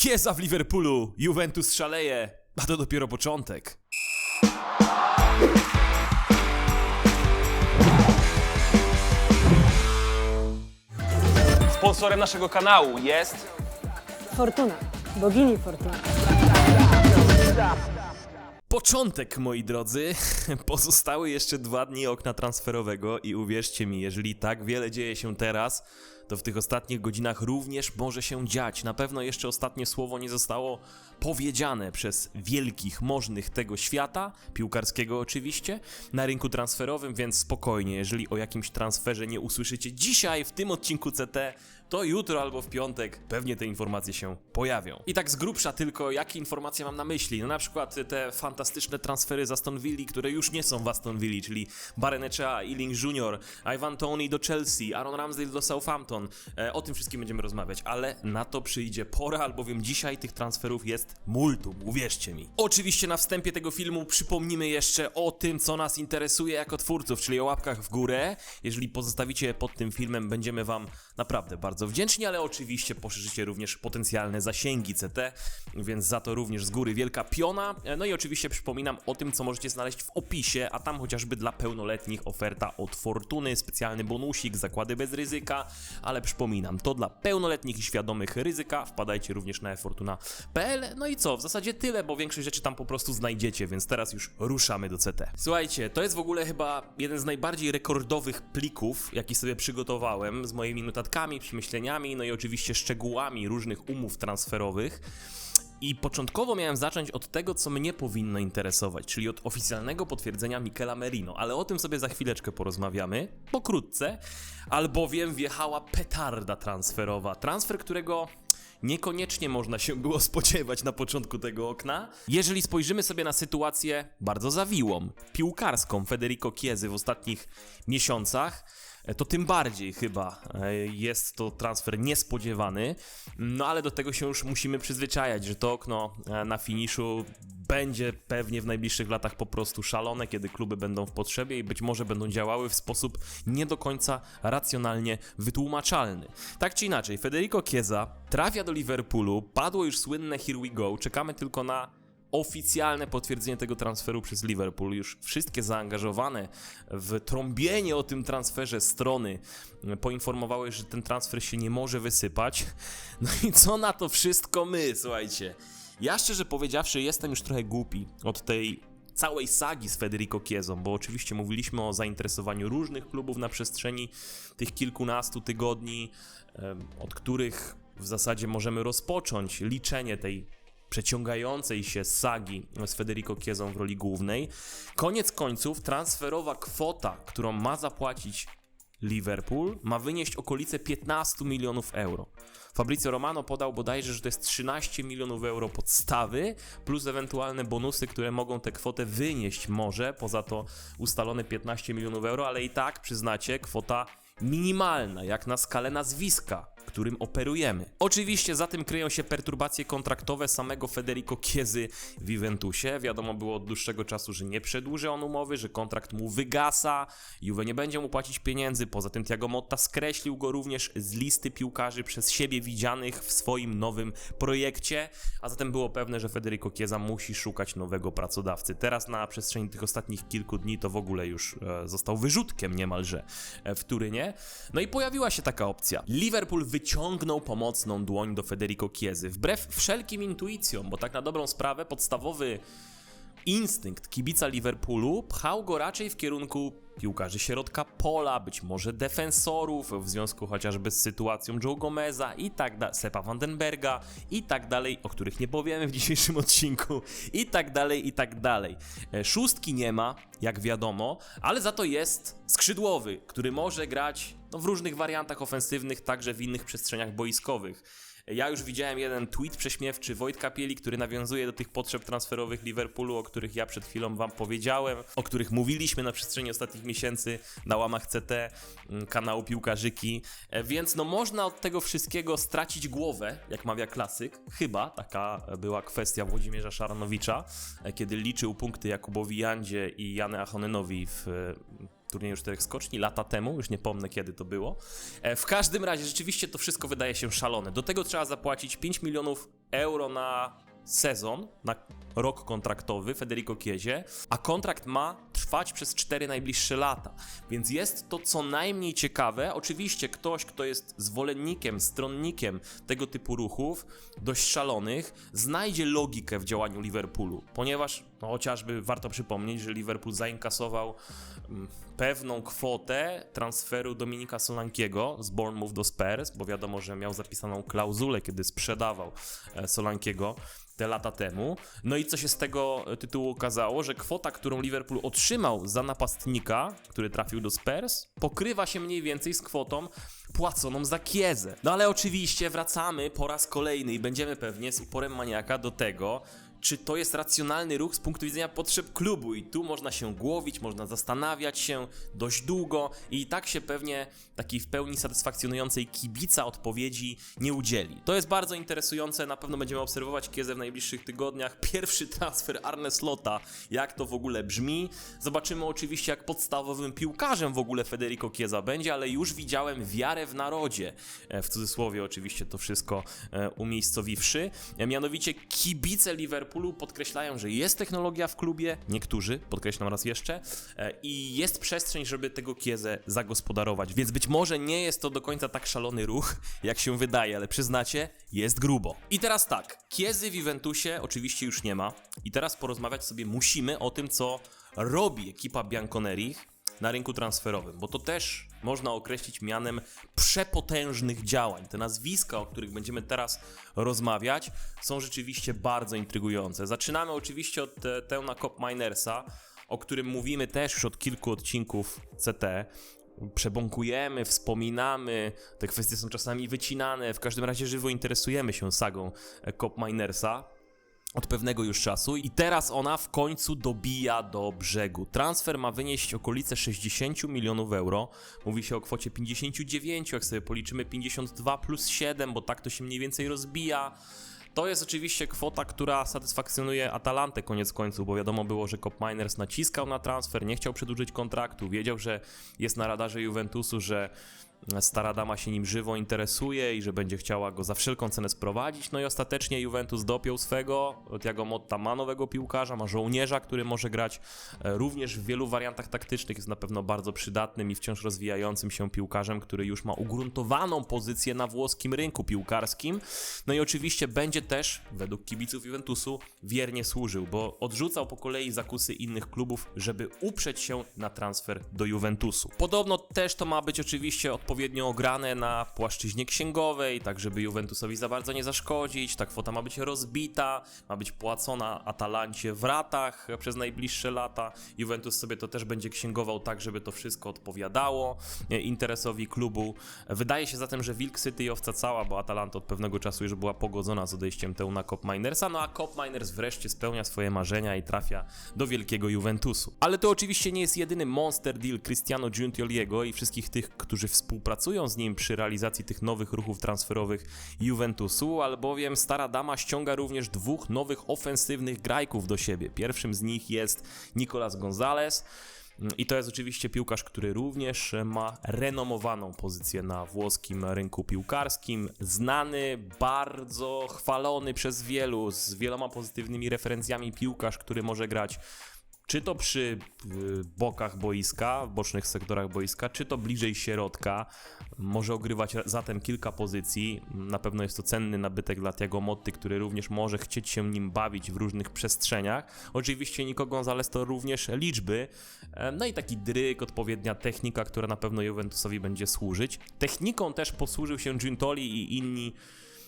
Kieza w Liverpoolu, Juventus szaleje, a to dopiero początek. Sponsorem naszego kanału jest Fortuna, bogini Fortuna. Początek, moi drodzy. Pozostały jeszcze dwa dni okna transferowego i uwierzcie mi, jeżeli tak wiele dzieje się teraz, to w tych ostatnich godzinach również może się dziać. Na pewno jeszcze ostatnie słowo nie zostało powiedziane przez wielkich, możnych tego świata, piłkarskiego oczywiście, na rynku transferowym, więc spokojnie, jeżeli o jakimś transferze nie usłyszycie dzisiaj w tym odcinku CT, to jutro albo w piątek pewnie te informacje się pojawią. I tak z grubsza tylko, jakie informacje mam na myśli? No na przykład te fantastyczne transfery z Aston Villa, które już nie są w Aston Villa, czyli Barenecza, Ealing Jr., Ivan Tony do Chelsea, Aaron Ramsdale do Southampton. E, o tym wszystkim będziemy rozmawiać, ale na to przyjdzie pora, albowiem dzisiaj tych transferów jest multum, uwierzcie mi. Oczywiście na wstępie tego filmu przypomnimy jeszcze o tym, co nas interesuje jako twórców, czyli o łapkach w górę. Jeżeli pozostawicie pod tym filmem, będziemy wam naprawdę bardzo wdzięczni, ale oczywiście poszerzycie również potencjalne zasięgi CT, więc za to również z góry wielka piona. No i oczywiście przypominam o tym, co możecie znaleźć w opisie, a tam chociażby dla pełnoletnich oferta od Fortuny, specjalny bonusik, zakłady bez ryzyka, ale przypominam, to dla pełnoletnich i świadomych ryzyka. Wpadajcie również na efortuna.pl. No i co, w zasadzie tyle, bo większość rzeczy tam po prostu znajdziecie, więc teraz już ruszamy do CT. Słuchajcie, to jest w ogóle chyba jeden z najbardziej rekordowych plików, jaki sobie przygotowałem z moimi notatkami, przemyśleniami, no i oczywiście szczegółami różnych umów transferowych. I początkowo miałem zacząć od tego, co mnie powinno interesować, czyli od oficjalnego potwierdzenia Michela Merino, ale o tym sobie za chwileczkę porozmawiamy, pokrótce, albowiem wjechała petarda transferowa. Transfer, którego niekoniecznie można się było spodziewać na początku tego okna. Jeżeli spojrzymy sobie na sytuację bardzo zawiłą, piłkarską Federico Chiezy w ostatnich miesiącach, to tym bardziej chyba e, jest to transfer niespodziewany. No ale do tego się już musimy przyzwyczajać, że to okno e, na finiszu będzie pewnie w najbliższych latach po prostu szalone, kiedy kluby będą w potrzebie i być może będą działały w sposób nie do końca racjonalnie wytłumaczalny. Tak czy inaczej, Federico Chiesa trafia do Liverpoolu, padło już słynne Here We Go, czekamy tylko na oficjalne potwierdzenie tego transferu przez Liverpool. Już wszystkie zaangażowane w trąbienie o tym transferze strony poinformowały, że ten transfer się nie może wysypać. No i co na to wszystko my, słuchajcie. Ja szczerze powiedziawszy jestem już trochę głupi od tej całej sagi z Federico Chiezą, bo oczywiście mówiliśmy o zainteresowaniu różnych klubów na przestrzeni tych kilkunastu tygodni, od których w zasadzie możemy rozpocząć liczenie tej przeciągającej się sagi z Federico Chiezą w roli głównej. Koniec końców transferowa kwota, którą ma zapłacić Liverpool, ma wynieść okolice 15 milionów euro. Fabrizio Romano podał bodajże, że to jest 13 milionów euro podstawy, plus ewentualne bonusy, które mogą tę kwotę wynieść może, poza to ustalone 15 milionów euro, ale i tak, przyznacie, kwota minimalna, jak na skalę nazwiska, którym operujemy. Oczywiście za tym kryją się perturbacje kontraktowe samego Federico Chiezy w Juventusie. Wiadomo było od dłuższego czasu, że nie przedłuży on umowy, że kontrakt mu wygasa, Juve nie będzie mu płacić pieniędzy. Poza tym Thiago Motta skreślił go również z listy piłkarzy przez siebie widzianych w swoim nowym projekcie, a zatem było pewne, że Federico Chiesa musi szukać nowego pracodawcy. Teraz na przestrzeni tych ostatnich kilku dni to w ogóle już e, został wyrzutkiem niemalże e, w Turynie. No i pojawiła się taka opcja. Liverpool wyciągnął pomocną dłoń do Federico Chiezy, wbrew wszelkim intuicjom, bo tak na dobrą sprawę podstawowy instynkt kibica Liverpoolu pchał go raczej w kierunku piłkarzy środka pola, być może defensorów, w związku chociażby z sytuacją Joe Gomeza i tak dalej, Sepa Vandenberga i tak dalej, o których nie powiemy w dzisiejszym odcinku i tak dalej, i tak dalej. E, Szóstki nie ma, jak wiadomo, ale za to jest skrzydłowy, który może grać no, w różnych wariantach ofensywnych, także w innych przestrzeniach boiskowych. Ja już widziałem jeden tweet prześmiewczy Wojtka Pieli, który nawiązuje do tych potrzeb transferowych Liverpoolu, o których ja przed chwilą wam powiedziałem, o których mówiliśmy na przestrzeni ostatnich miesięcy na łamach CT mm, kanału Piłkarzyki. E, Więc no można od tego wszystkiego stracić głowę, jak mawia klasyk. Chyba taka była kwestia Włodzimierza Szaranowicza, e, kiedy liczył punkty Jakubowi Jandzie i Janę Achonenowi w e, turnieju czterech skoczni lata temu, już nie pomnę kiedy to było. E, w każdym razie rzeczywiście to wszystko wydaje się szalone. Do tego trzeba zapłacić 5 milionów euro na sezon, na rok kontraktowy Federico Chiesie, a kontrakt ma trwać przez 4 najbliższe lata. Więc jest to co najmniej ciekawe. Oczywiście ktoś, kto jest zwolennikiem, stronnikiem tego typu ruchów, dość szalonych, znajdzie logikę w działaniu Liverpoolu, ponieważ no, chociażby warto przypomnieć, że Liverpool zainkasował pewną kwotę transferu Dominika Solankiego z Bournemouth do Spurs, bo wiadomo, że miał zapisaną klauzulę, kiedy sprzedawał e, Solankiego te lata temu. No i co się z tego tytułu okazało, że kwota, którą Liverpool otrzymał za napastnika, który trafił do Spurs, pokrywa się mniej więcej z kwotą płaconą za Kiezę. No ale oczywiście wracamy po raz kolejny i będziemy pewnie z uporem maniaka do tego, czy to jest racjonalny ruch z punktu widzenia potrzeb klubu i tu można się głowić, można zastanawiać się dość długo i tak się pewnie takiej w pełni satysfakcjonującej kibica odpowiedzi nie udzieli. To jest bardzo interesujące, na pewno będziemy obserwować Kiezę w najbliższych tygodniach. Pierwszy transfer Arne Slota, jak to w ogóle brzmi. Zobaczymy oczywiście jak podstawowym piłkarzem w ogóle Federico Chiesa będzie, ale już widziałem wiarę w narodzie, e, w cudzysłowie oczywiście to wszystko e, umiejscowiwszy. E, Mianowicie kibice Liverpoolu podkreślają, że jest technologia w klubie, niektórzy, podkreślam raz jeszcze, e, i jest przestrzeń, żeby tego Kiezę zagospodarować, więc być może nie jest to do końca tak szalony ruch, jak się wydaje, ale przyznacie, jest grubo. I teraz tak, Kiezy w Juventusie oczywiście już nie ma. I teraz porozmawiać sobie musimy o tym, co robi ekipa Bianconerich na rynku transferowym, bo to też można określić mianem przepotężnych działań. Te nazwiska, o których będziemy teraz rozmawiać, są rzeczywiście bardzo intrygujące. Zaczynamy oczywiście od e, Teuna Cop Minersa, o którym mówimy też już od kilku odcinków CT. Przebąkujemy, wspominamy, te kwestie są czasami wycinane, w każdym razie żywo interesujemy się sagą e, Cop Minersa od pewnego już czasu i teraz ona w końcu dobija do brzegu. Transfer ma wynieść okolice 60 milionów euro. Mówi się o kwocie 59, jak sobie policzymy 52 plus 7, bo tak to się mniej więcej rozbija. To jest oczywiście kwota, która satysfakcjonuje Atalantę koniec końców, bo wiadomo było, że Cop Miners naciskał na transfer, nie chciał przedłużyć kontraktu, wiedział, że jest na radarze Juventusu, że stara dama się nim żywo interesuje i że będzie chciała go za wszelką cenę sprowadzić. No i ostatecznie Juventus dopiął swego. Tiago Motta ma nowego piłkarza, ma żołnierza, który może grać e, również w wielu wariantach taktycznych. Jest na pewno bardzo przydatnym i wciąż rozwijającym się piłkarzem, który już ma ugruntowaną pozycję na włoskim rynku piłkarskim. No i oczywiście będzie też, według kibiców Juventusu, wiernie służył, bo odrzucał po kolei zakusy innych klubów, żeby uprzeć się na transfer do Juventusu. Podobno też to ma być oczywiście odpowiednio ograne na płaszczyźnie księgowej, tak żeby Juventusowi za bardzo nie zaszkodzić. Ta kwota ma być rozbita, ma być płacona Atalancie w ratach przez najbliższe lata. Juventus sobie to też będzie księgował tak, żeby to wszystko odpowiadało e, interesowi klubu. Wydaje się zatem, że Wilk City i owca cała, bo Atalanta od pewnego czasu już była pogodzona z odejściem Teuna Cop Minersa, no a Cop Miners wreszcie spełnia swoje marzenia i trafia do wielkiego Juventusu. Ale to oczywiście nie jest jedyny monster deal Cristiano Giuntoliego i wszystkich tych, którzy współpracują z nim przy realizacji tych nowych ruchów transferowych Juventusu, albowiem stara dama ściąga również dwóch nowych ofensywnych grajków do siebie. Pierwszym z nich jest Nicolas Gonzalez. I to jest oczywiście piłkarz, który również ma renomowaną pozycję na włoskim rynku piłkarskim. Znany, bardzo chwalony przez wielu, z wieloma pozytywnymi referencjami piłkarz, który może grać czy to przy bokach boiska, w bocznych sektorach boiska, czy to bliżej środka. Może ogrywać zatem kilka pozycji. Na pewno jest to cenny nabytek dla Tiago Motty, który również może chcieć się nim bawić w różnych przestrzeniach. Oczywiście Nico Gonzalez to również liczby. E, No i taki dryk, odpowiednia technika, która na pewno Juventusowi będzie służyć. Techniką też posłużył się Giuntoli i inni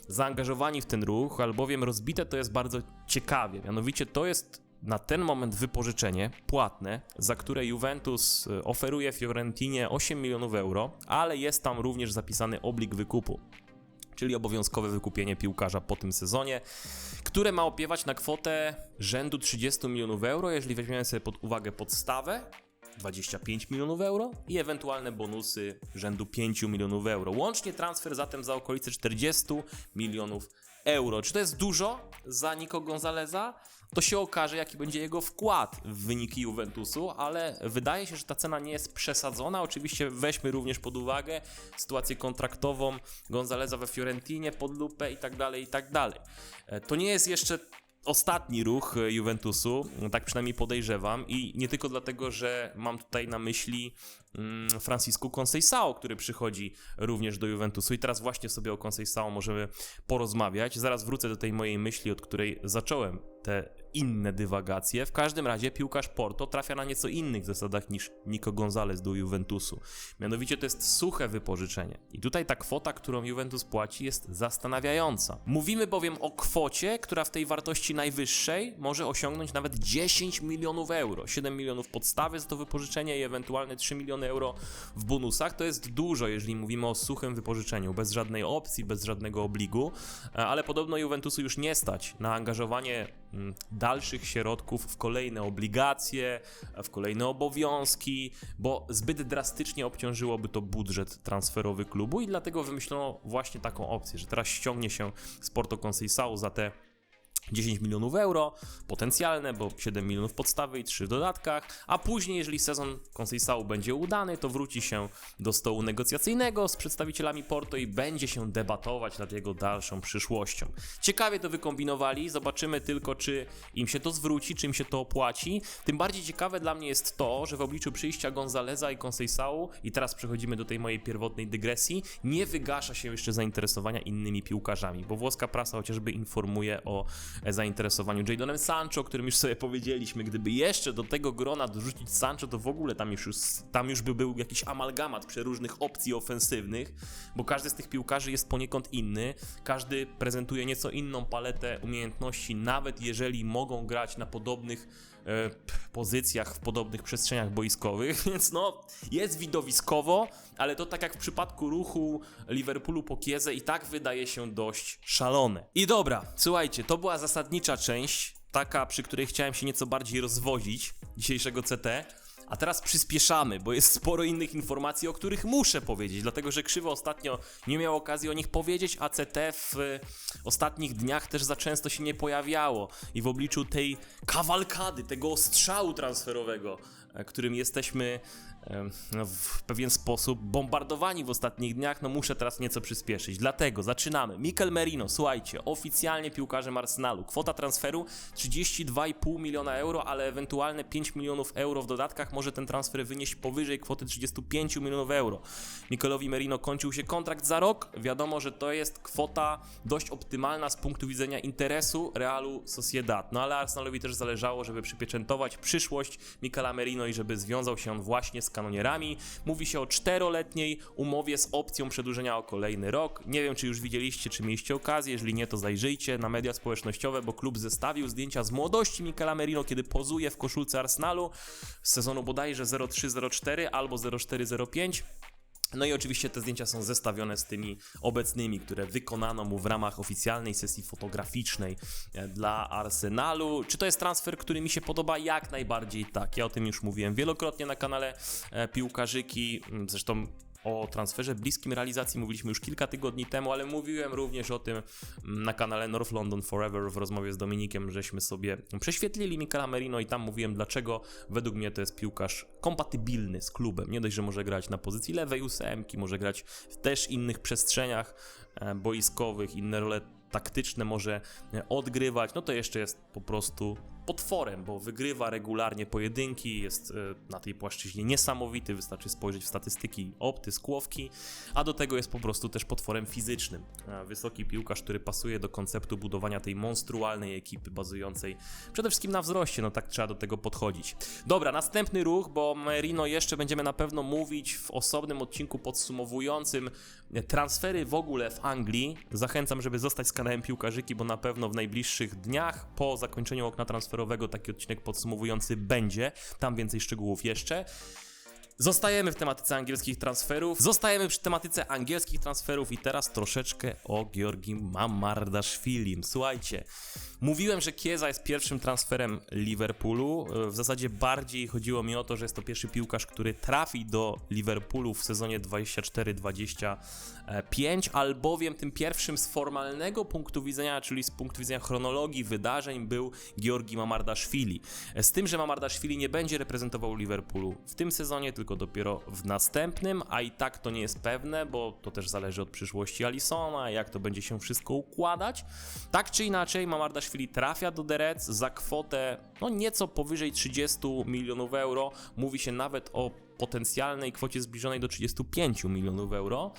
zaangażowani w ten ruch, albowiem rozbite to jest bardzo ciekawie. Mianowicie to jest na ten moment wypożyczenie płatne, za które Juventus y, oferuje Fiorentinie 8 milionów euro, ale jest tam również zapisany oblig wykupu. Czyli obowiązkowe wykupienie piłkarza po tym sezonie, które ma opiewać na kwotę rzędu 30 milionów euro, jeżeli weźmiemy sobie pod uwagę podstawę 25 milionów euro i ewentualne bonusy rzędu 5 milionów euro. Łącznie transfer zatem za okolice 40 milionów euro. Czy to jest dużo za Nico Gonzaleza? To się okaże, jaki będzie jego wkład w wyniki Juventusu, ale wydaje się, że ta cena nie jest przesadzona. Oczywiście weźmy również pod uwagę sytuację kontraktową Gonzaleza we Fiorentinie, pod lupę i tak dalej, i tak dalej. E, To nie jest jeszcze ostatni ruch Juventusu, tak przynajmniej podejrzewam i nie tylko dlatego, że mam tutaj na myśli mm, Francisco Conceição, który przychodzi również do Juventusu i teraz właśnie sobie o Conceição możemy porozmawiać. Zaraz wrócę do tej mojej myśli, od której zacząłem te inne dywagacje. W każdym razie piłkarz Porto trafia na nieco innych zasadach niż Nico Gonzalez do Juventusu. Mianowicie to jest suche wypożyczenie. I tutaj ta kwota, którą Juventus płaci jest zastanawiająca. Mówimy bowiem o kwocie, która w tej wartości najwyższej może osiągnąć nawet 10 milionów euro. 7 milionów podstawy za to wypożyczenie i ewentualne 3 miliony euro w bonusach. To jest dużo, jeżeli mówimy o suchym wypożyczeniu, bez żadnej opcji, bez żadnego obligu, E, ale podobno Juventusu już nie stać na angażowanie mm, dalszych środków w kolejne obligacje, w kolejne obowiązki, bo zbyt drastycznie obciążyłoby to budżet transferowy klubu i dlatego wymyślono właśnie taką opcję, że teraz ściągnie się z Porto Conceição za te 10 milionów euro potencjalne, bo 7 milionów podstawy i 3 w dodatkach, a później, jeżeli sezon Conceição będzie udany, to wróci się do stołu negocjacyjnego z przedstawicielami Porto i będzie się debatować nad jego dalszą przyszłością. Ciekawie to wykombinowali, zobaczymy tylko, czy im się to zwróci, czy im się to opłaci. Tym bardziej ciekawe dla mnie jest to, że w obliczu przyjścia Gonzaleza i Conceição, i teraz przechodzimy do tej mojej pierwotnej dygresji, nie wygasza się jeszcze zainteresowania innymi piłkarzami, bo włoska prasa chociażby informuje o zainteresowaniu Jadonem Sancho, o którym już sobie powiedzieliśmy. Gdyby jeszcze do tego grona dorzucić Sancho, to w ogóle tam już, tam już by był jakiś amalgamat przeróżnych opcji ofensywnych, bo każdy z tych piłkarzy jest poniekąd inny, każdy prezentuje nieco inną paletę umiejętności, nawet jeżeli mogą grać na podobnych pozycjach, w podobnych przestrzeniach boiskowych, więc no, jest widowiskowo, ale to tak jak w przypadku ruchu Liverpoolu po Kiezę i tak wydaje się dość szalone. I dobra, słuchajcie, to była zasadnicza część, taka przy której chciałem się nieco bardziej rozwozić dzisiejszego CT. A teraz przyspieszamy, bo jest sporo innych informacji, o których muszę powiedzieć, dlatego że Krzywo ostatnio nie miał okazji o nich powiedzieć, a CT w e, ostatnich dniach też za często się nie pojawiało. I w obliczu tej kawalkady, tego ostrzału transferowego, e, którym jesteśmy w pewien sposób bombardowani w ostatnich dniach, no muszę teraz nieco przyspieszyć. Dlatego zaczynamy. Mikel Merino, słuchajcie, oficjalnie piłkarzem Arsenalu. Kwota transferu 32,5 miliona euro, ale ewentualne 5 milionów euro w dodatkach może ten transfer wynieść powyżej kwoty 35 milionów euro. Mikelowi Merino kończył się kontrakt za rok. Wiadomo, że to jest kwota dość optymalna z punktu widzenia interesu Realu Sociedad. No ale Arsenalowi też zależało, żeby przypieczętować przyszłość Mikela Merino i żeby związał się on właśnie z kanonierami. Mówi się o czteroletniej umowie z opcją przedłużenia o kolejny rok. Nie wiem, czy już widzieliście, czy mieliście okazję. Jeżeli nie, to zajrzyjcie na media społecznościowe, bo klub zestawił zdjęcia z młodości Mikela Merino, kiedy pozuje w koszulce Arsenalu z sezonu bodajże 03-04 albo 04-05. No i oczywiście te zdjęcia są zestawione z tymi obecnymi, które wykonano mu w ramach oficjalnej sesji fotograficznej e, dla Arsenalu. Czy to jest transfer, który mi się podoba? Jak najbardziej tak. Ja o tym już mówiłem wielokrotnie na kanale e, Piłkarzyki. Mm, Zresztą o transferze bliskim realizacji mówiliśmy już kilka tygodni temu, ale mówiłem również o tym mm, na kanale North London Forever w rozmowie z Dominikiem, żeśmy sobie prześwietlili Michaela Merino i tam mówiłem, dlaczego według mnie to jest piłkarz kompatybilny z klubem. Nie dość, że może grać na pozycji lewej ósemki, może grać w też innych przestrzeniach e, boiskowych, inne role taktyczne może e, odgrywać, no to jeszcze jest po prostu potworem, bo wygrywa regularnie pojedynki, jest e, na tej płaszczyźnie niesamowity, wystarczy spojrzeć w statystyki opty, skłowki, a do tego jest po prostu też potworem fizycznym. E, Wysoki piłkarz, który pasuje do konceptu budowania tej monstrualnej ekipy bazującej przede wszystkim na wzroście, no tak trzeba do tego podchodzić. Dobra, następny ruch, bo Merino jeszcze będziemy na pewno mówić w osobnym odcinku podsumowującym transfery w ogóle w Anglii. Zachęcam, żeby zostać z kanałem Piłkarzyki, bo na pewno w najbliższych dniach po zakończeniu okna transferowego taki odcinek podsumowujący będzie. Tam więcej szczegółów jeszcze. Zostajemy w tematyce angielskich transferów. Zostajemy przy tematyce angielskich transferów i teraz troszeczkę o Georgim Mamardaszwilim. Słuchajcie, mówiłem, że Kieza jest pierwszym transferem Liverpoolu. W zasadzie bardziej chodziło mi o to, że jest to pierwszy piłkarz, który trafi do Liverpoolu w sezonie 24-25, albowiem tym pierwszym z formalnego punktu widzenia, czyli z punktu widzenia chronologii wydarzeń był Georgi Mamardaszwili. E, Z tym, że Mamardaszwili nie będzie reprezentował Liverpoolu w tym sezonie, tylko dopiero w następnym, a i tak to nie jest pewne, bo to też zależy od przyszłości Alisona, jak to będzie się wszystko układać. Tak czy inaczej, Mamardaszwili trafia do Reds za kwotę no nieco powyżej 30 milionów euro. Mówi się nawet o potencjalnej kwocie zbliżonej do 35 milionów euro,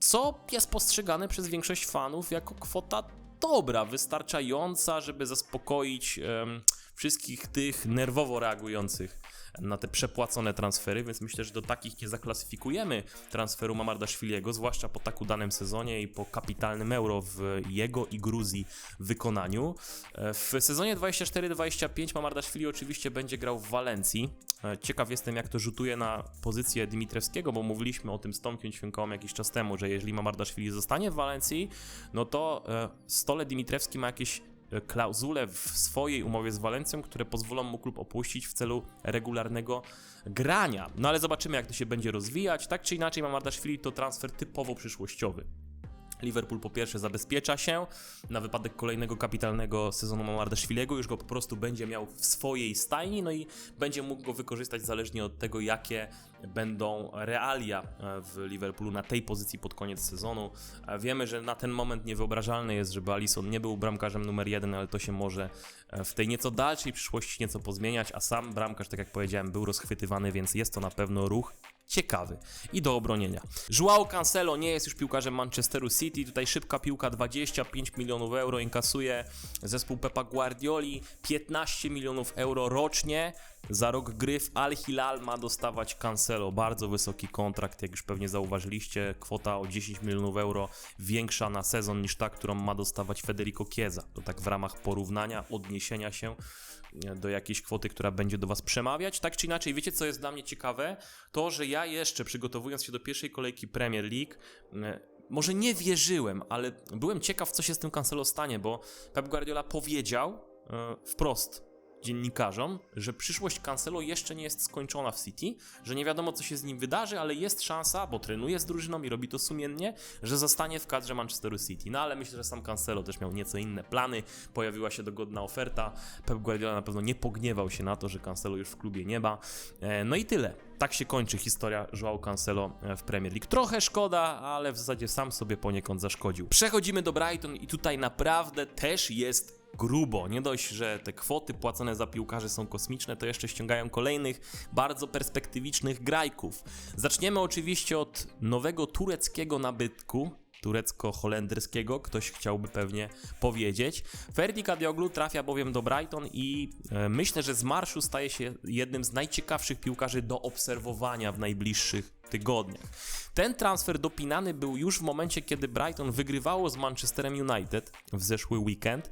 co jest postrzegane przez większość fanów jako kwota dobra, wystarczająca, żeby zaspokoić wszystkich tych nerwowo reagujących na te przepłacone transfery, więc myślę, że do takich nie zaklasyfikujemy transferu Mamardaszwiliego, zwłaszcza po tak udanym sezonie i po kapitalnym euro w jego i Gruzji wykonaniu. E, W sezonie 24-25 Mamardaszwili oczywiście będzie grał w Walencji. E, Ciekaw jestem, jak to rzutuje na pozycję Dimitrewskiego, bo mówiliśmy o tym z Tomkiem Świękołem jakiś czas temu, że jeżeli Mamardaszwili zostanie w Walencji, no to e, Stole Dimitrewski ma jakieś klauzule w swojej umowie z Walencją, które pozwolą mu klub opuścić w celu regularnego grania. No ale zobaczymy, jak to się będzie rozwijać. Tak czy inaczej, Mamardaszwili to transfer typowo przyszłościowy. Liverpool po pierwsze zabezpiecza się na wypadek kolejnego kapitalnego sezonu Mamardaszwilego, już go po prostu będzie miał w swojej stajni, no i będzie mógł go wykorzystać zależnie od tego, jakie będą realia e, w Liverpoolu na tej pozycji pod koniec sezonu. E, Wiemy, że na ten moment niewyobrażalne jest, żeby Alisson nie był bramkarzem numer jeden, ale to się może e, w tej nieco dalszej przyszłości nieco pozmieniać, a sam bramkarz, tak jak powiedziałem, był rozchwytywany, więc jest to na pewno ruch ciekawy i do obronienia. Joao Cancelo nie jest już piłkarzem Manchesteru City, tutaj szybka piłka 25 milionów euro inkasuje zespół Pepa Guardioli, 15 milionów euro rocznie. Za rok gry w Al Hilal ma dostawać Cancelo, bardzo wysoki kontrakt, jak już pewnie zauważyliście, kwota o 10 milionów euro większa na sezon niż ta, którą ma dostawać Federico Chiesa. To tak w ramach porównania, odniesienia się do jakiejś kwoty, która będzie do Was przemawiać. Tak czy inaczej, wiecie co jest dla mnie ciekawe? To, że ja jeszcze przygotowując się do pierwszej kolejki Premier League, e, może nie wierzyłem, ale byłem ciekaw, co się z tym Cancelo stanie, bo Pep Guardiola powiedział e, wprost dziennikarzom, że przyszłość Cancelo jeszcze nie jest skończona w City, że nie wiadomo co się z nim wydarzy, ale jest szansa, bo trenuje z drużyną i robi to sumiennie, że zostanie w kadrze Manchesteru City. No ale myślę, że sam Cancelo też miał nieco inne plany, pojawiła się dogodna oferta, Pep Guardiola na pewno nie pogniewał się na to, że Cancelo już w klubie nie ma. E, No i tyle. Tak się kończy historia Joao Cancelo e, w Premier League. Trochę szkoda, ale w zasadzie sam sobie poniekąd zaszkodził. Przechodzimy do Brighton i tutaj naprawdę też jest grubo. Nie dość, że te kwoty płacone za piłkarzy są kosmiczne, to jeszcze ściągają kolejnych bardzo perspektywicznych grajków. Zaczniemy oczywiście od nowego tureckiego nabytku, turecko-holenderskiego, ktoś chciałby pewnie powiedzieć. Ferdi Kadioglu trafia bowiem do Brighton i e, myślę, że z marszu staje się jednym z najciekawszych piłkarzy do obserwowania w najbliższych tygodniach. Ten transfer dopinany był już w momencie, kiedy Brighton wygrywało z Manchesterem United w zeszły weekend,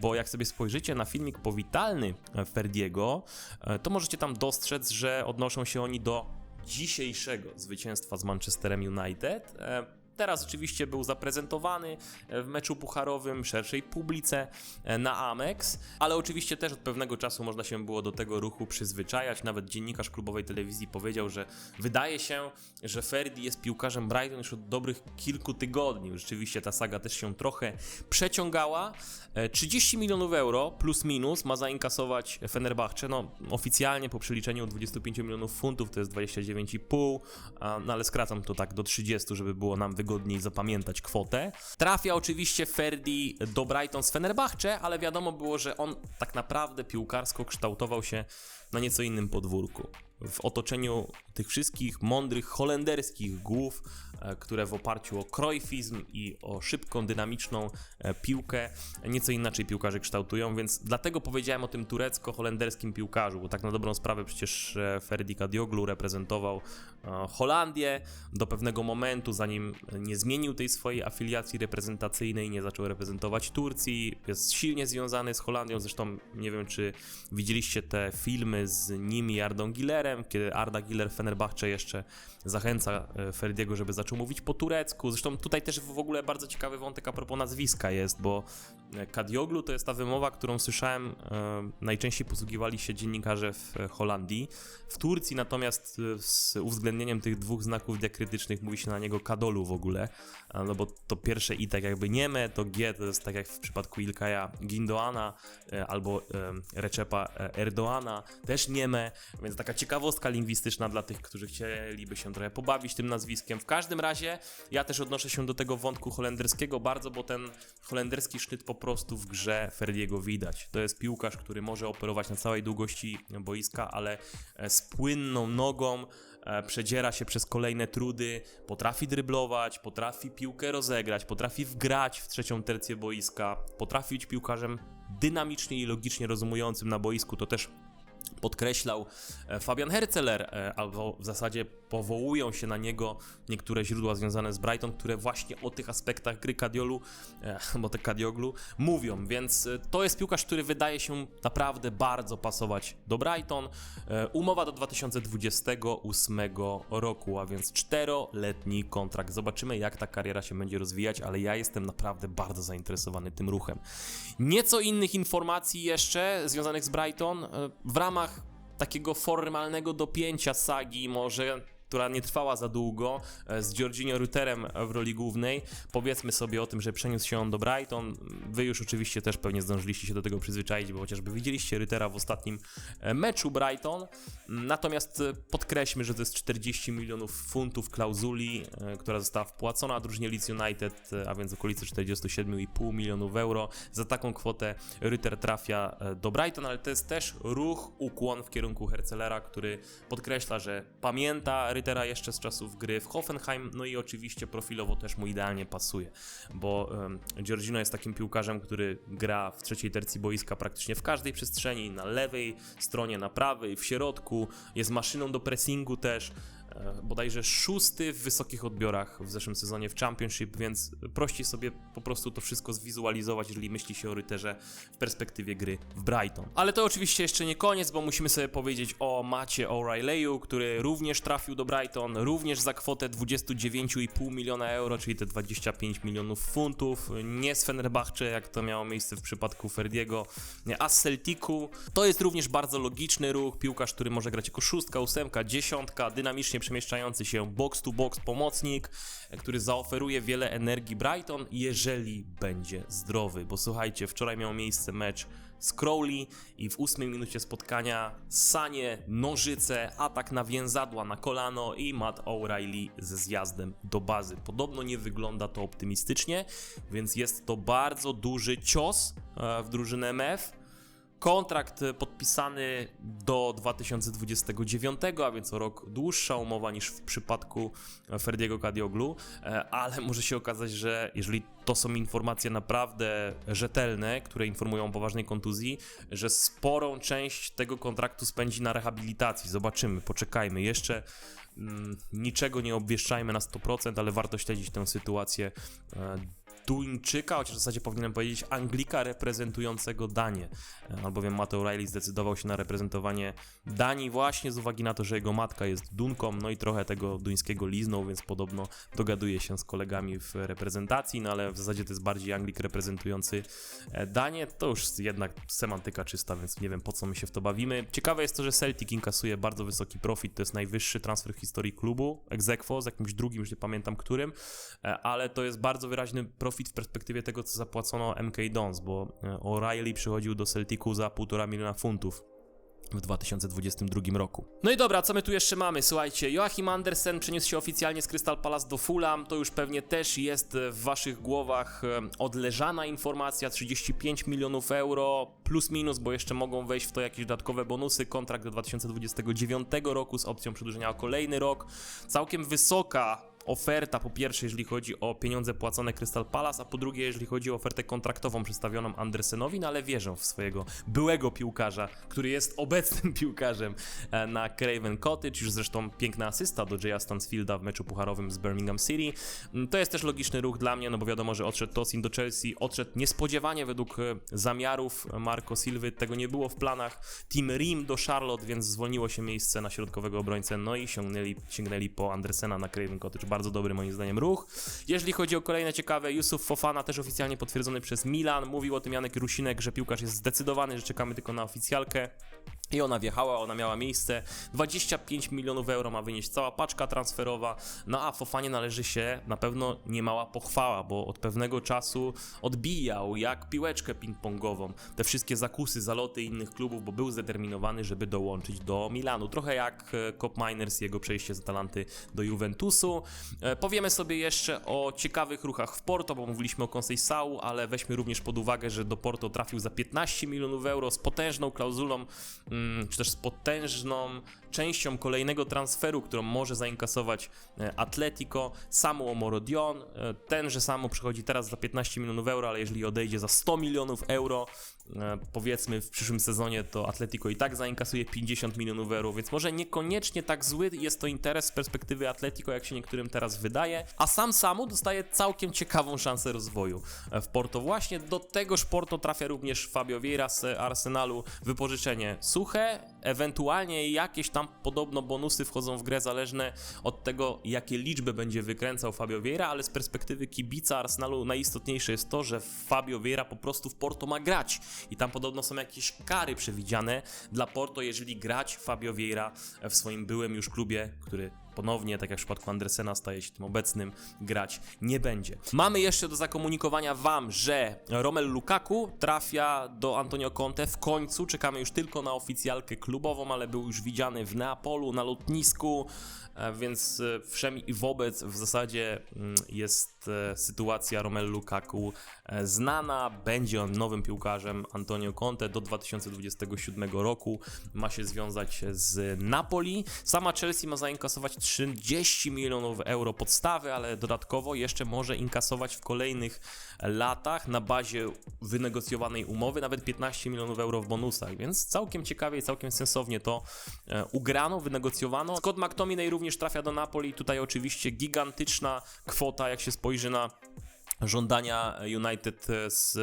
bo jak sobie spojrzycie na filmik powitalny Ferdiego, e, to możecie tam dostrzec, że odnoszą się oni do dzisiejszego zwycięstwa z Manchesterem United. E, Teraz oczywiście był zaprezentowany w meczu pucharowym szerszej publice e, na Amex, ale oczywiście też od pewnego czasu można się było do tego ruchu przyzwyczajać. Nawet dziennikarz klubowej telewizji powiedział, że wydaje się, że Ferdi jest piłkarzem Brighton już od dobrych kilku tygodni. Rzeczywiście ta saga też się trochę przeciągała. E, 30 milionów euro plus minus ma zainkasować Fenerbahce. No oficjalnie po przeliczeniu 25 milionów funtów to jest 29,5, a, no ale skracam to tak do 30, żeby było nam zapamiętać kwotę. Trafia oczywiście Ferdi do Brighton z Fenerbahce, ale wiadomo było, że on tak naprawdę piłkarsko kształtował się na nieco innym podwórku. W otoczeniu tych wszystkich mądrych holenderskich głów, e, które w oparciu o krojfizm i o szybką, dynamiczną e, piłkę nieco inaczej piłkarze kształtują, więc dlatego powiedziałem o tym turecko-holenderskim piłkarzu, bo tak na dobrą sprawę przecież e, Ferdi Kadioglu reprezentował Holandię do pewnego momentu, zanim nie zmienił tej swojej afiliacji reprezentacyjnej, nie zaczął reprezentować Turcji, jest silnie związany z Holandią, zresztą nie wiem czy widzieliście te filmy z nim i Ardą Gilerem, kiedy Arda Giler Fenerbahce jeszcze zachęca e, Ferdiego, żeby zaczął mówić po turecku. Zresztą tutaj też w ogóle bardzo ciekawy wątek a propos nazwiska jest, bo e, Kadioglu to jest ta wymowa, którą słyszałem, e, najczęściej posługiwali się dziennikarze w Holandii. W Turcji natomiast z uwzględnieniem tych dwóch znaków diakrytycznych mówi się na niego Kadolu w ogóle, no bo to pierwsze i tak jakby nieme, to G to jest tak jak w przypadku Ilkaja Gindoana albo Recepa Erdoana, też nieme, więc taka ciekawostka lingwistyczna dla tych, którzy chcieliby się trochę pobawić tym nazwiskiem. W każdym razie ja też odnoszę się do tego wątku holenderskiego bardzo, bo ten holenderski sznyt po prostu w grze Ferdiego widać. To jest piłkarz, który może operować na całej długości boiska, ale e, z płynną nogą e, przedziera się przez kolejne trudy, potrafi dryblować, potrafi piłkę rozegrać, potrafi wgrać w trzecią tercję boiska, potrafi być piłkarzem dynamicznie i logicznie rozumującym na boisku, to też podkreślał e, Fabian Herceler, e, albo w zasadzie powołują się na niego niektóre źródła związane z Brighton, które właśnie o tych aspektach gry Kadiolu, e, bo te Kadioglu mówią, więc to jest piłkarz, który wydaje się naprawdę bardzo pasować do Brighton. Umowa do 2028 roku, a więc czteroletni kontrakt. Zobaczymy jak ta kariera się będzie rozwijać, ale ja jestem naprawdę bardzo zainteresowany tym ruchem. Nieco innych informacji jeszcze związanych z Brighton. W ramach takiego formalnego dopięcia sagi, może która nie trwała za długo, e, z Giorginio Ruterem w roli głównej. Powiedzmy sobie o tym, że przeniósł się on do Brighton. Wy już oczywiście też pewnie zdążyliście się do tego przyzwyczaić, bo chociażby widzieliście Rutera w ostatnim e, meczu Brighton. Natomiast e, podkreślmy, że to jest 40 milionów funtów klauzuli, która została wpłacona drużynie Leeds United, a więc okolice 47,5 milionów euro. Za taką kwotę Rytter trafia do Brighton, ale to jest też ruch, ukłon w kierunku Hercelera, który podkreśla, że pamięta Ryttera jeszcze z czasów gry w Hoffenheim, no i oczywiście profilowo też mu idealnie pasuje, bo um, Giorgino jest takim piłkarzem, który gra w trzeciej tercji boiska praktycznie w każdej przestrzeni, na lewej stronie, na prawej, w środku, jest maszyną do pressingu też, bodajże szósty w wysokich odbiorach w zeszłym sezonie w Championship, więc prościej sobie po prostu to wszystko zwizualizować, jeżeli myśli się o Ryterze w perspektywie gry w Brighton. Ale to oczywiście jeszcze nie koniec, bo musimy sobie powiedzieć o Macie O'Reillyu, który również trafił do Brighton, również za kwotę 29,5 miliona euro, czyli te 25 milionów funtów, nie z Fenerbahce, jak to miało miejsce w przypadku Ferdiego, a z Celticu. To jest również bardzo logiczny ruch, piłkarz, który może grać jako szóstka, ósemka, dziesiątka, dynamicznie przemieszczający się box to box pomocnik, który zaoferuje wiele energii Brighton, jeżeli będzie zdrowy, bo słuchajcie, wczoraj miał miejsce mecz z Crowley i w ósmej minucie spotkania sanie, nożyce, atak na więzadła na kolano i Matt O'Reilly ze zjazdem do bazy. Podobno nie wygląda to optymistycznie, więc jest to bardzo duży cios e, w drużynę MF. Kontrakt e, podpisany do 2029, a więc o rok dłuższa umowa niż w przypadku e, Ferdiego Kadioglu, e, ale może się okazać, że jeżeli to są informacje naprawdę rzetelne, które informują o poważnej kontuzji, że sporą część tego kontraktu spędzi na rehabilitacji. Zobaczymy, poczekajmy. Jeszcze mm, niczego nie obwieszczajmy na 100%, ale warto śledzić tę sytuację. Duńczyka, chociaż w zasadzie powinienem powiedzieć Anglika reprezentującego Danię, E, albowiem Matt O'Reilly zdecydował się na reprezentowanie Danii właśnie z uwagi na to, że jego matka jest Dunką, no i trochę tego duńskiego liznął, więc podobno dogaduje się z kolegami w reprezentacji, no ale w zasadzie to jest bardziej Anglik reprezentujący e, Danię, to już jednak semantyka czysta, więc nie wiem po co my się w to bawimy. Ciekawe jest to, że Celtic inkasuje bardzo wysoki profit, to jest najwyższy transfer w historii klubu, aequo, z jakimś drugim, już nie pamiętam którym, e, ale to jest bardzo wyraźny profit w perspektywie tego, co zapłacono MK Dons, bo e, O'Reilly przychodził do Celticu za 1,5 miliona funtów w 2022 roku. No i dobra, co my tu jeszcze mamy? Słuchajcie, Joachim Andersen przeniósł się oficjalnie z Crystal Palace do Fulham. To już pewnie też jest w waszych głowach e, odleżana informacja. 35 milionów euro plus minus, bo jeszcze mogą wejść w to jakieś dodatkowe bonusy. Kontrakt do 2029 roku z opcją przedłużenia o kolejny rok. Całkiem wysoka oferta, po pierwsze, jeżeli chodzi o pieniądze płacone Crystal Palace, a po drugie, jeżeli chodzi o ofertę kontraktową przedstawioną Andersenowi, no ale wierzę w swojego byłego piłkarza, który jest obecnym piłkarzem e, na Craven Cottage, już zresztą piękna asysta do Jaya Stansfielda w meczu pucharowym z Birmingham City. Mm, To jest też logiczny ruch dla mnie, no bo wiadomo, że odszedł Tosin do Chelsea, odszedł niespodziewanie według e, zamiarów Marco Silwy, tego nie było w planach. Team Rim do Charlotte, więc zwolniło się miejsce na środkowego obrońcę, no i sięgnęli, sięgnęli po Andersena na Craven Cottage. Bardzo dobry moim zdaniem ruch. Jeżeli chodzi o kolejne ciekawe, Yusuf Fofana też oficjalnie potwierdzony przez Milan. Mówił o tym Janek Rusinek, że piłkarz jest zdecydowany, że czekamy tylko na oficjalkę. I ona wjechała, ona miała miejsce. 25 milionów euro ma wynieść cała paczka transferowa. No a Fofanie należy się na pewno niemała pochwała, bo od pewnego czasu odbijał jak piłeczkę ping-pongową te wszystkie zakusy, zaloty innych klubów, bo był zdeterminowany, żeby dołączyć do Milanu. Trochę jak e, Cop Miners jego przejście z Atalanty do Juventusu. E, Powiemy sobie jeszcze o ciekawych ruchach w Porto, bo mówiliśmy o Conceição, ale weźmy również pod uwagę, że do Porto trafił za 15 milionów euro z potężną klauzulą, czy też z potężną częścią kolejnego transferu, którą może zainkasować e, Atletico. Samu Omorodion, e, tenże Samu przychodzi teraz za 15 milionów euro, ale jeżeli odejdzie za 100 milionów euro, e, powiedzmy w przyszłym sezonie, to Atletico i tak zainkasuje 50 milionów euro, więc może niekoniecznie tak zły jest to interes z perspektywy Atletico, jak się niektórym teraz wydaje, a sam Samu dostaje całkiem ciekawą szansę rozwoju w Porto. Właśnie do tegoż Porto trafia również Fabio Vieira z Arsenalu, wypożyczenie suche, ewentualnie jakieś tam podobno bonusy wchodzą w grę zależne od tego, jakie liczby będzie wykręcał Fabio Vieira, ale z perspektywy kibica Arsenalu najistotniejsze jest to, że Fabio Vieira po prostu w Porto ma grać. I tam podobno są jakieś kary przewidziane dla Porto, jeżeli grać Fabio Vieira w swoim byłym już klubie, który ponownie, tak jak w przypadku Andersena, staje się tym obecnym, grać nie będzie. Mamy jeszcze do zakomunikowania Wam, że Romel Lukaku trafia do Antonio Conte w końcu. Czekamy już tylko na oficjalkę klubową, ale był już widziany w Neapolu, na lotnisku, e, więc e, wszem i wobec w zasadzie mm, jest e, sytuacja Romelu Lukaku znana. Będzie on nowym piłkarzem Antonio Conte do 2027 roku. Ma się związać z Napoli. Sama Chelsea ma zainkasować 30 milionów euro podstawy, ale dodatkowo jeszcze może inkasować w kolejnych latach na bazie wynegocjowanej umowy nawet 15 milionów euro w bonusach, więc całkiem ciekawie i całkiem sensownie to e, ugrano, wynegocjowano. Scott McTominay również trafia do Napoli, tutaj oczywiście gigantyczna kwota, jak się spojrzy na żądania United z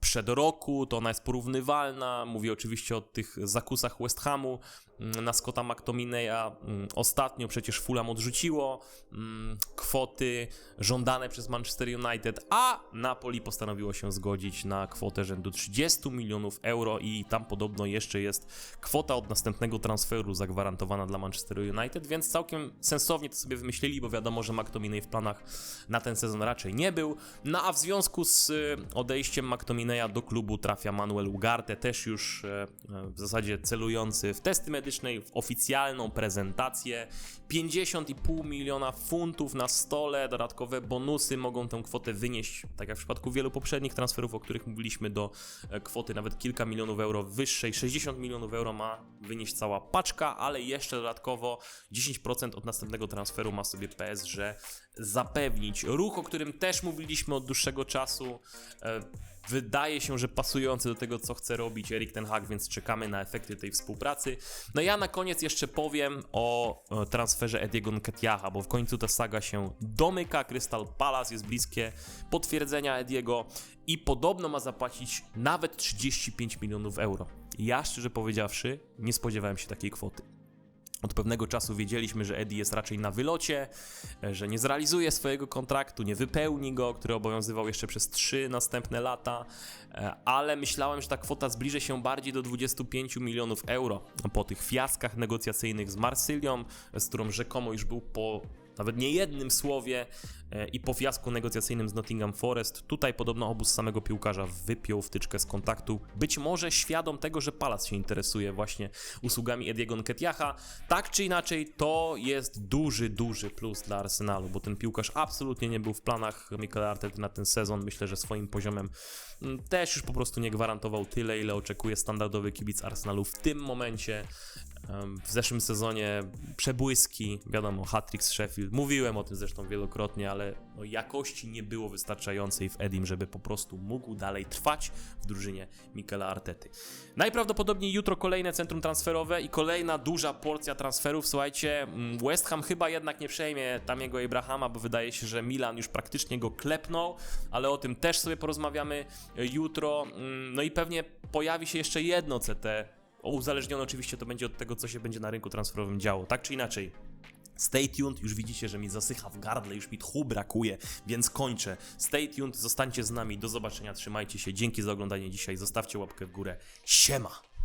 przed roku, to ona jest porównywalna. Mówię oczywiście o tych zakusach West Hamu mm, na Scotta McTominaya. Mm, Ostatnio przecież Fulham odrzuciło mm, kwoty żądane przez Manchester United, a Napoli postanowiło się zgodzić na kwotę rzędu 30 milionów euro i tam podobno jeszcze jest kwota od następnego transferu zagwarantowana dla Manchester United, więc całkiem sensownie to sobie wymyślili, bo wiadomo, że McTominay w planach na ten sezon raczej nie był. No a w związku z y, odejściem McTominaya do klubu trafia Manuel Ugarte, też już e, e, w zasadzie celujący w testy medyczne, w oficjalną prezentację. 50,5 miliona funtów na stole, dodatkowe bonusy mogą tę kwotę wynieść, tak jak w przypadku wielu poprzednich transferów, o których mówiliśmy, do e, kwoty nawet kilka milionów euro wyższej. 60 milionów euro ma wynieść cała paczka, ale jeszcze dodatkowo 10% od następnego transferu ma sobie PSG zapewnić. Ruch, o którym też mówiliśmy od dłuższego czasu. E, Wydaje się, że pasujący do tego, co chce robić Erik Ten Hag, więc czekamy na efekty tej współpracy. No ja na koniec jeszcze powiem o transferze Ediego Nketiaha, bo w końcu ta saga się domyka. Crystal Palace jest bliskie potwierdzenia Ediego i podobno ma zapłacić nawet 35 milionów euro. Ja szczerze powiedziawszy, nie spodziewałem się takiej kwoty. Od pewnego czasu wiedzieliśmy, że Eddie jest raczej na wylocie, e, że nie zrealizuje swojego kontraktu, nie wypełni go, który obowiązywał jeszcze przez trzy następne lata, e, ale myślałem, że ta kwota zbliży się bardziej do 25 milionów euro. Po tych fiaskach negocjacyjnych z Marsylią, z którą rzekomo już był po nawet nie jednym słowie i po fiasku negocjacyjnym z Nottingham Forest. Tutaj podobno obóz samego piłkarza wypiął wtyczkę z kontaktu, być może świadom tego, że Palace się interesuje właśnie usługami Ediego Nketiaha. Tak czy inaczej, to jest duży, duży plus dla Arsenalu, bo ten piłkarz absolutnie nie był w planach Mikel Arteta na ten sezon. Myślę, że swoim poziomem mm, też już po prostu nie gwarantował tyle, ile oczekuje standardowy kibic Arsenalu w tym momencie. W zeszłym sezonie przebłyski, wiadomo, hat-trick z Sheffield. Mówiłem o tym zresztą wielokrotnie, ale no, jakości nie było wystarczającej w Edim, żeby po prostu mógł dalej trwać w drużynie Mikela Artety. Najprawdopodobniej jutro kolejne centrum transferowe i kolejna duża porcja transferów. Słuchajcie, mm, West Ham chyba jednak nie przejmie Tamiego Abrahama, bo wydaje się, że Milan już praktycznie go klepnął, ale o tym też sobie porozmawiamy e, jutro. Mm, No i pewnie pojawi się jeszcze jedno CT. Uzależnione oczywiście to będzie od tego, co się będzie na rynku transferowym działo. Tak czy inaczej, Stay tuned, już widzicie, że mi zasycha w gardle, już mi tchu brakuje, więc kończę. Stay tuned, zostańcie z nami, do zobaczenia, trzymajcie się, dzięki za oglądanie dzisiaj, zostawcie łapkę w górę, siema!